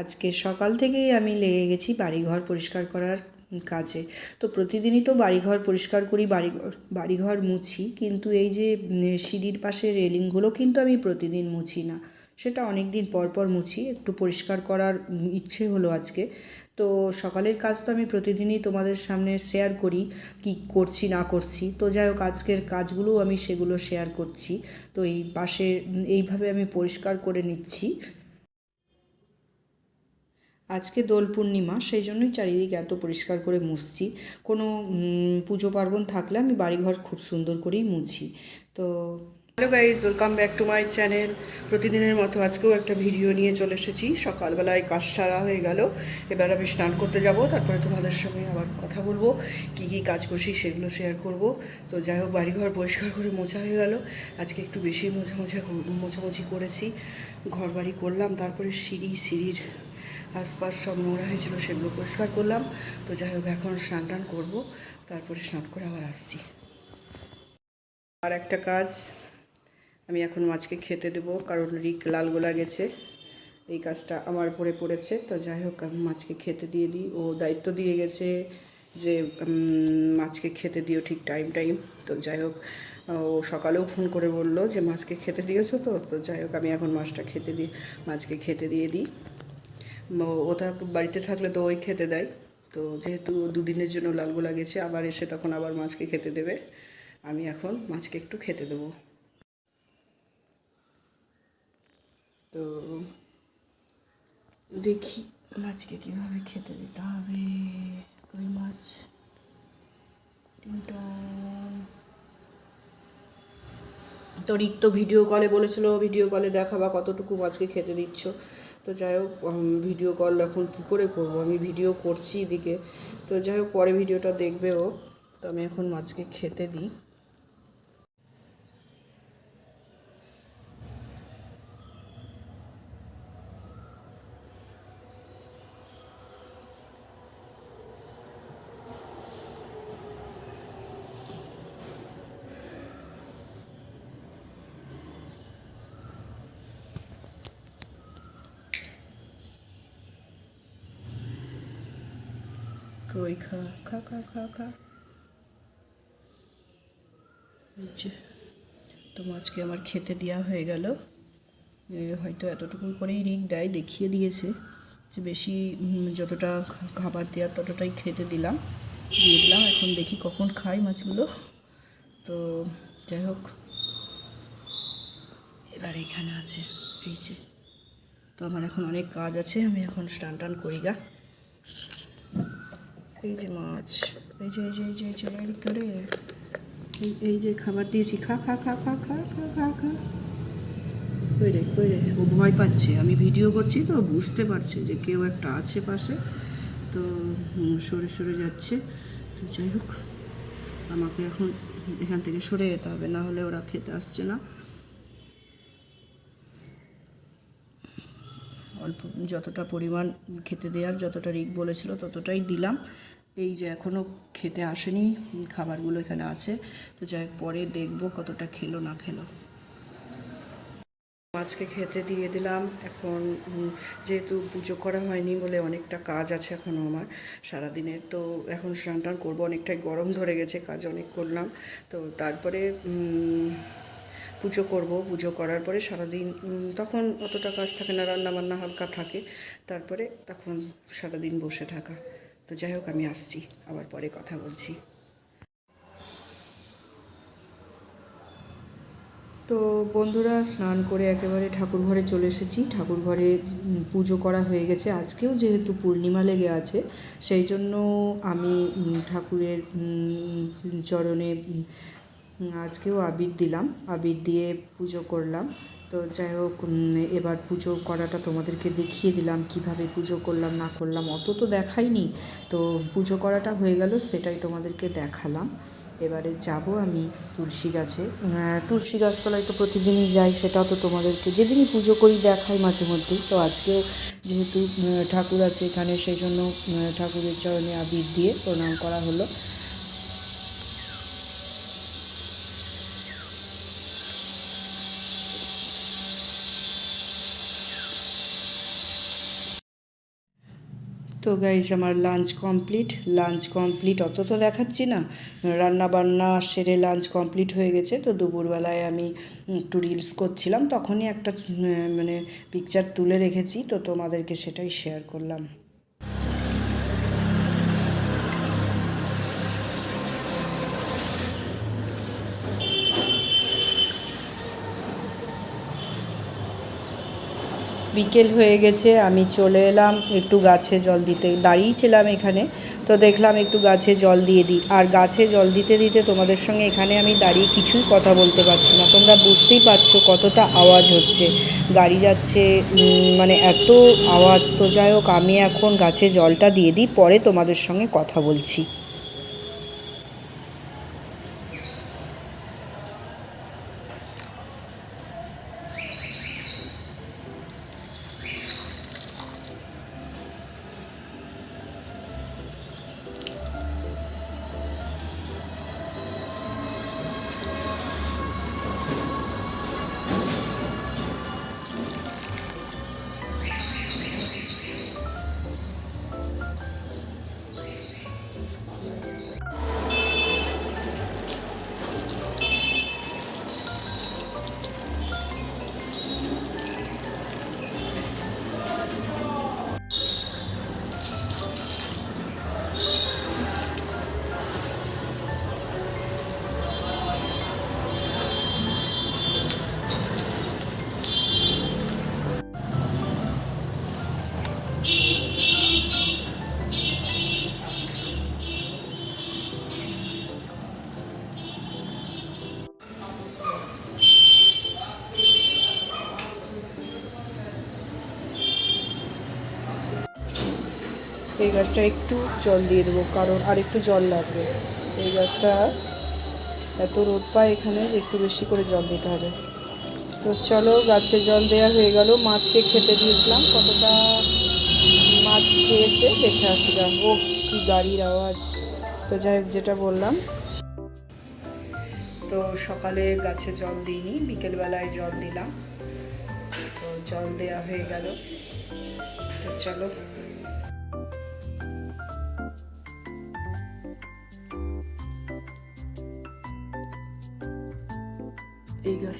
আজকে সকাল থেকেই আমি লেগে গেছি বাড়িঘর পরিষ্কার করার কাজে। তো প্রতিদিনই তো বাড়িঘর পরিষ্কার করি, বাড়িঘর বাড়িঘর মুছি, কিন্তু এই যে সিঁড়ির পাশে রেলিংগুলো কিন্তু আমি প্রতিদিন মুছি না। সেটা অনেক দিন পর পর মুছি, একটু পরিষ্কার করার ইচ্ছে হলো আজকে। তো সকালের কাজ তো আমি প্রতিদিনই তোমাদের সামনে শেয়ার করি, কি করছি, না করছি। তো যাই হোক, আজকের কাজগুলোও আমি সেগুলো শেয়ার করছি। তো এই পাশে, এইভাবে আমি পরিষ্কার করে নিচ্ছি। আজকে দোল পূর্ণিমা, সেই জন্যই চারিদিকে এত পরিষ্কার করে মুছছি। কোনো পুজো পার্বণ থাকলে আমি বাড়িঘর খুব সুন্দর করেই মুছি। তো hello guys welcome back to my channel প্রতিদিনের মতো আজকেও একটা ভিডিও নিয়ে চলে এসেছি। সকালবেলায় কাজ সারা হয়ে গেল। এবার আমি স্নান করতে যাব। তারপরে তোমাদের সঙ্গে আবার কথা বলব। কি কি কাজ করছি সেগুলো শেয়ার করব। তো যাই হোক, বাড়িঘর পরিষ্কার করে মোছা হয়ে গেল। আজকে একটু বেশি মোছা মোছা মোছামুছি করেছি। ঘর বাড়ি করলাম, তারপরে সিঁড়ি, সিঁড়ির আশপাশ সব নোংরা হয়েছিল, সেগুলো পরিষ্কার করলাম। তো যাই হোক, এখন স্নান টান করব, তারপরে স্নান করে আবার আসছি। আর একটা কাজ, আমি এখন মাছকে খেতে দেবো, কারণ রিক লাল গোলা গেছে। এই কাজটা আমার উপরে পড়েছে, তো যাই হোক, আমি মাছকে খেতে দিয়ে দিই। ও দায়িত্ব দিয়ে গেছে যে মাছকে খেতে দিও ঠিক টাইম টাইম তো যাই হোক, ও সকালেও ফোন করে বলল যে, মাছকে খেতে দিয়েছ তো? তো যাই হোক, আমি এখন মাছটা খেতে দিই মাছকে খেতে দিয়ে দিই। ও- ও থাক বাড়িতে থাকলে তো ওই খেতে দেয়। তো যেহেতু দুদিনের জন্য লালগোলা গেছে, আবার এসে তখন আবার মাছকে খেতে দেবে। আমি এখন মাছকে একটু খেতে দেবো। তো দেখি মাছকে কীভাবে খেতে দিতে হবে। কই মাছ? তো রিক্ত ভিডিও কলে বলেছিল, ভিডিও কলে দেখাবা কতটুকু মাছকে খেতে দিচ্ছ। তো যাই হোক ভিডিও কল এখন কি করে করব? আমি ভিডিও করছি এদিকে। তো যাই হোক, পরে ভিডিওটা দেখবে ও। তো আমি এখন মাছকে খেতে দিই। কই খা খা খা খা খা তো মাছকে আমার খেতে দেওয়া হয়ে গেল। হয়তো এতটুকু করেই রিক দেয়, দেখিয়ে দিয়েছে যে বেশি যতটা খাবার দেওয়ার ততটাই খেতে দিলাম। দিয়ে দিলাম, এখন দেখি কখন খাই মাছগুলো। তো যাই হোক, এবার এখানে আছে, এই যে। তো আমার এখন অনেক কাজ আছে, আমি এখন স্টান টান করি গা। এই যে মাছ, এই যে এই যে এই যে এই যে করে এই যে খাবার দিয়েছি, খা খা খা খা খা খা খা খা। কই রে কই রে? ও ভয় পাচ্ছে। আমি ভিডিও করছি তো বুঝতে পারছে যে কেউ একটা আছে পাশে। তো সরে সরে যাচ্ছে। তো যাই হোক, আমাকে এখন এখান থেকে সরে যেতে হবে, না হলে ওরা খেতে আসছে না। অল্প, যতটা পরিমাণ খেতে দেওয়ার, যতটা রিক বলেছিল, ততটাই দিলাম। এই যে এখনও খেতে আসেনি, খাবারগুলো এখানে আছে। তো যাই পরে দেখব কতটা খেলো না খেলো। মাছকে খেতে দিয়ে দিলাম। এখন যেহেতু পুজো করা হয়নি বলে অনেকটা কাজ আছে এখনও আমার সারাদিনের, তো এখন স্নান টান করব। অনেকটাই গরম ধরে গেছে, কাজ অনেক করলাম। তো তারপরে পুজো করব। পুজো করার পরে সারাদিন তখন অতটা কাজ থাকে না রান্না বান্না হালকা থাকে। তারপরে তখন সারাদিন বসে থাকা। তো যাই হোক, আমি আসছি। আবার পরে কথা বলছি। তো বন্ধুরা, স্নান করে একেবারে ঠাকুর ঘরে চলে এসেছি। ঠাকুর ঘরে পুজো করা হয়ে গেছে। আজকেও যেহেতু পূর্ণিমা লেগে আছে, সেই জন্য আমি ঠাকুরের চরণে আজকেও আবির দিলাম। আবির দিয়ে পুজো করলাম। তো যাই হোক এবার পুজো করাটা তোমাদেরকে দেখিয়ে দিলাম, কীভাবে পুজো করলাম, না করলাম, অত তো দেখাইনি। তো পুজো করাটা হয়ে গেল, সেটাই তোমাদেরকে দেখালাম। এবারে যাব আমি তুলসী গাছে। তুলসী গাছতলায় তো প্রতিদিনই যাই, সেটাও তো তোমাদেরকে যেদিনই পুজো করি দেখাই মাঝে মধ্যেই। তো আজকেও যেহেতু ঠাকুর আছে এখানে, সেই জন্য ঠাকুরের চরণে আবির দিয়ে প্রণাম করা হলো। তো গাইজ আমার লাঞ্চ কমপ্লিট লাঞ্চ কমপ্লিট অত তো দেখাচ্ছি না। রান্না বান্না সেরে লাঞ্চ কমপ্লিট হয়ে গেছে, তো দুপুরবেলায় আমি একটু রিলস করছিলাম, তখনই একটা মানে পিকচার তুলে রেখেছি, তো তোমাদেরকে সেটাই শেয়ার করলাম। বিকেল হয়ে গেছে, আমি চলে এলাম, একটু গাছে জল দিতে দাঁড়িয়েছিলাম এখানে, তো দেখলাম একটু গাছে জল দিয়ে দিই। আর গাছে জল দিতে দিতে তোমাদের সঙ্গে এখানে আমি দাঁড়িয়ে কিছুই কথা বলতে পারছি না। তোমরা বুঝতেই পারছ কতটা আওয়াজ হচ্ছে। গাড়ি যাচ্ছে মানে এত আওয়াজ, তো যাই হোক, আমি এখন গাছে জলটা দিয়ে দিই, পরে তোমাদের সঙ্গে কথা বলছি। এই গাছটা একটু জল দিয়ে দেবো, কারণ আর একটু জল লাগবে। এই গাছটা এত রোদ পায় এখানে যে একটু বেশি করে জল দিতে হবে। তো চলো গাছে জল দেওয়া হয়ে গেল। মাছকে খেতে দিয়েছিলাম। কতটা মাছ খেয়েছে দেখে আসি গা। ও কি গাড়ির আওয়াজ। তো যাই যেটা বললাম। তো সকালে গাছে জল দিইনি, বিকেলবেলায় জল দিলাম। তো জল দেওয়া হয়ে গেল। তো চলো।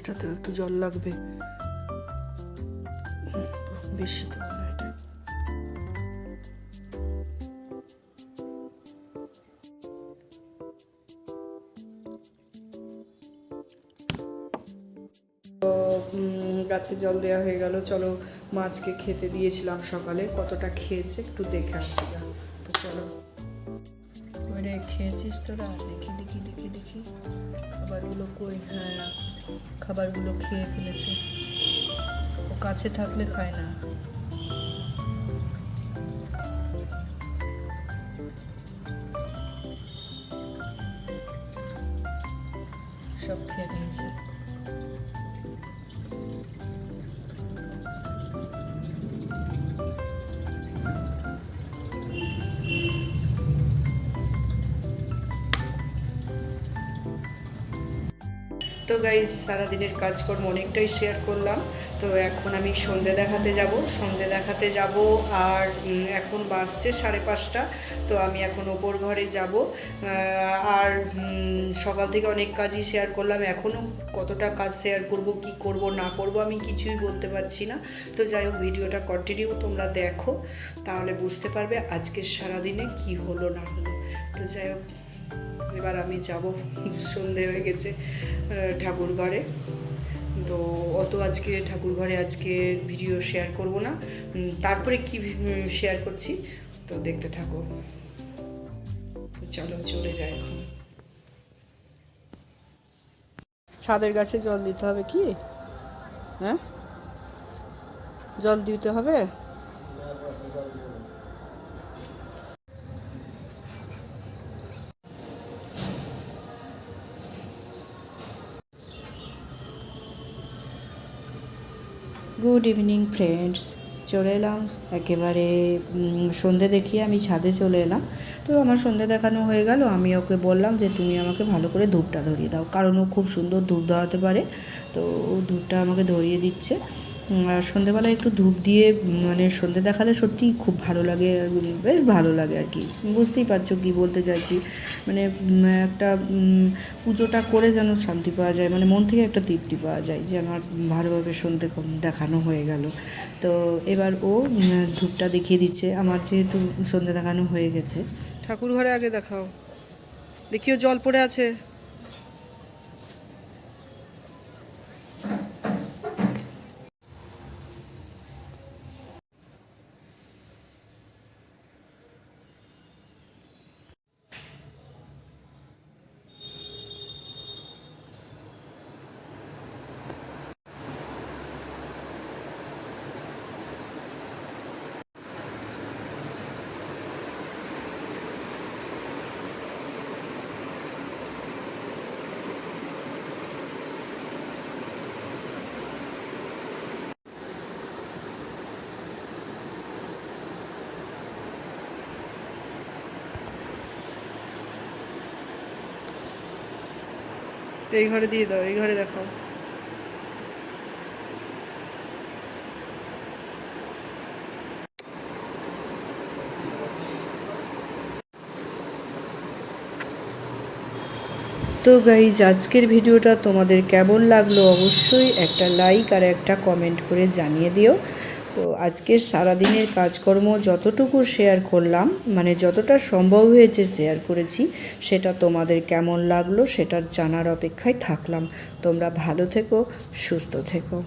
গাছটাতেও একটু জল লাগবে। বেশি তো গাছে জল দেওয়া হয়ে গেল। চলো মাছকে খেতে দিয়েছিলাম সকালে। কতটা খেয়েছে একটু দেখে আসি তো চলো। ওরে খেয়েছিস তোরা? দেখি দেখি দেখি দেখি। খাবারগুলো কই? হ্যাঁ খাবারগুলো খেয়ে ফেলেছে। ও কাছে থাকলে খায় না। গাইজ সারাদিনের কাজকর্ম অনেকটাই শেয়ার করলাম। তো এখন আমি সন্ধে দেখাতে যাব। সন্ধে দেখাতে যাব আর এখন বাজছে সাড়ে পাঁচটা। তো আমি এখন ওপর ঘরে যাব। আর সকাল থেকে অনেক কাজই শেয়ার করলাম। এখনও কতটা কাজ শেয়ার করব, কি করব, না করব আমি কিছুই বলতে পারছি না। তো যাই হোক, ভিডিওটা কন্টিনিউ তোমরা দেখো। তাহলে বুঝতে পারবে আজকের সারাদিনে কি হলো, না হলো। তো যাই হোক, এবার আমি যাব। সন্ধে হয়ে গেছে। ঠাকুর ঘরে তো অত আজকে ঠাকুর ঘরে আজকে ভিডিও শেয়ার করব না। তারপরে কি শেয়ার করছি, তো দেখতে থাকো। চলো, চলে যাই এখন। ছাদের গাছে জল দিতে হবে কি? হ্যাঁ? জল দিতে হবে? গুড ইভিনিং ফ্রেন্ডস চলে এলাম। একেবারে সন্ধে দেখিয়ে আমি ছাদে চলে এলাম। তো আমার সন্ধে দেখানো হয়ে গেল। আমি ওকে বললাম যে, তুমি আমাকে ভালো করে ধূপটা ধরিয়ে দাও। কারণ ও খুব সুন্দর ধূপ ধরাতে পারে। তো ও ধূপটা আমাকে ধরিয়ে দিচ্ছে। সন্ধেবেলায় একটু ধূপ দিয়ে মানে সন্ধে দেখালে সত্যিই খুব ভালো লাগে, বেশ ভালো লাগে আর কি। বুঝতেই পারছ কী বলতে চাইছি। মানে একটা পুজোটা করে যেন শান্তি পাওয়া যায় মানে মন থেকে একটা তৃপ্তি পাওয়া যায় যে আমার ভালোভাবে সন্ধে দেখানো হয়ে গেল। তো এবার ও ধূপটা দেখিয়ে দিচ্ছে। আমার যেহেতু সন্ধে দেখানো হয়ে গেছে। ঠাকুর ঘরে আগে দেখাও। দেখিও জল পড়ে আছে। এই ঘরে দিয়ে দাও, এই ঘরে দেখাও। তো গাইজ আজকের ভিডিওটা তোমাদের কেমন লাগল অবশ্যই একটা লাইক আর একটা কমেন্ট করে জানিয়ে দিও। তো আজকের সারাদিনের কাজকর্ম যতটুকু শেয়ার করলাম মানে যতটা সম্ভব হয়েছে শেয়ার করেছি, সেটা তোমাদের কেমন লাগল সেটার জানার অপেক্ষায় থাকলাম। তোমরা ভালো থেকো, সুস্থ থেকো।